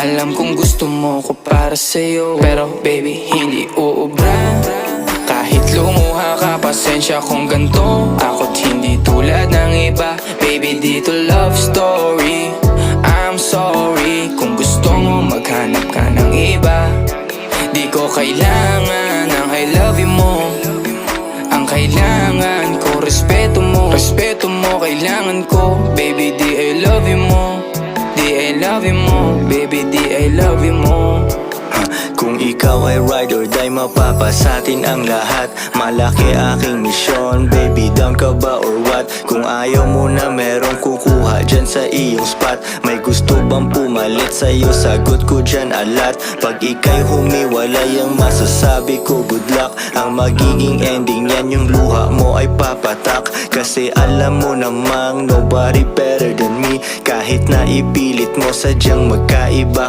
Alam kong gusto mo ko para sa'yo. Pero baby, hindi uubra Kahit lumuha ka, pasensya kung ganto. Ako't hindi tulad ng iba. Baby, dito love story. I'm sorry Kung gusto mo maghanap ka ng iba. Di ko kailangan ng I love you mo. Ang kailangan ko, respeto mo. Respeto mo, kailangan ko. Baby, di I love you mo love you mo Baby, di I love you mo Kung ikaw ay ride or die mapapasatin ang lahat. Malaki aking misyon. Baby down ka ba or what? Kung ayaw mo na merong kukuha dyan sa iyong spot. May gusto bang pumalit sa'yo? Sagot ko dyan alat. Pag ikay humiwalay ang masasabi ko good luck. Ang magiging ending yan yung luha mo ay papatak. Kasi alam mo namang nobody better than Kahit na ipilit mo sadyang magkaiba